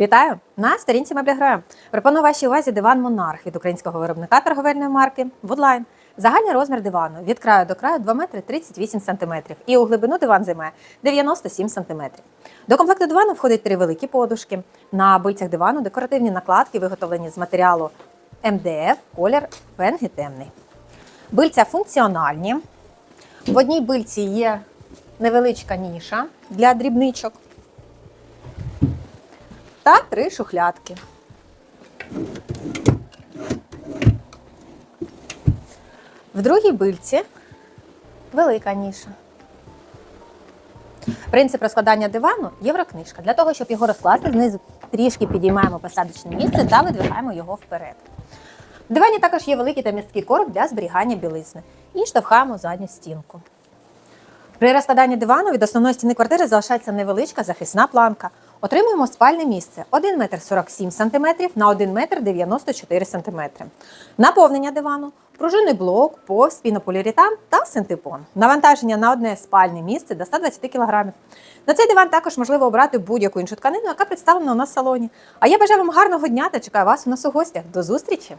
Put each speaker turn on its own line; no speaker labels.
Вітаю! На сторінці Меблігроя. Пропоную вашій увазі диван Монарх від українського виробника торговельної марки Woodline. Загальний розмір дивану від краю до краю 2 метри 38 сантиметрів. І у глибину диван займає 97 сантиметрів. До комплекту дивану входять три великі подушки. На бильцях дивану декоративні накладки, виготовлені з матеріалу МДФ, колір венги темний. Бильця функціональні. В одній бильці є невеличка ніша для дрібничок та три шухлядки. В другій бильці велика ніша. Принцип розкладання дивану єврокнижка. Для того, щоб його розкласти, знизу трішки підіймаємо посадочне місце та видвигаємо його вперед. В дивані також є великий та місткий короб для зберігання білизни і штовхаємо задню стінку. При розкладанні дивану від основної стіни квартири залишається невеличка захисна планка. Отримуємо спальне місце 1 метр 47 см на 1 метр 94 см. Наповнення дивану, пружинний блок, повз, пінополіуретан та синтепон. Навантаження на одне спальне місце до 120 кг. На цей диван також можливо обрати будь-яку іншу тканину, яка представлена у нас в салоні. А я бажаю вам гарного дня та чекаю вас у нас у гостях. До зустрічі!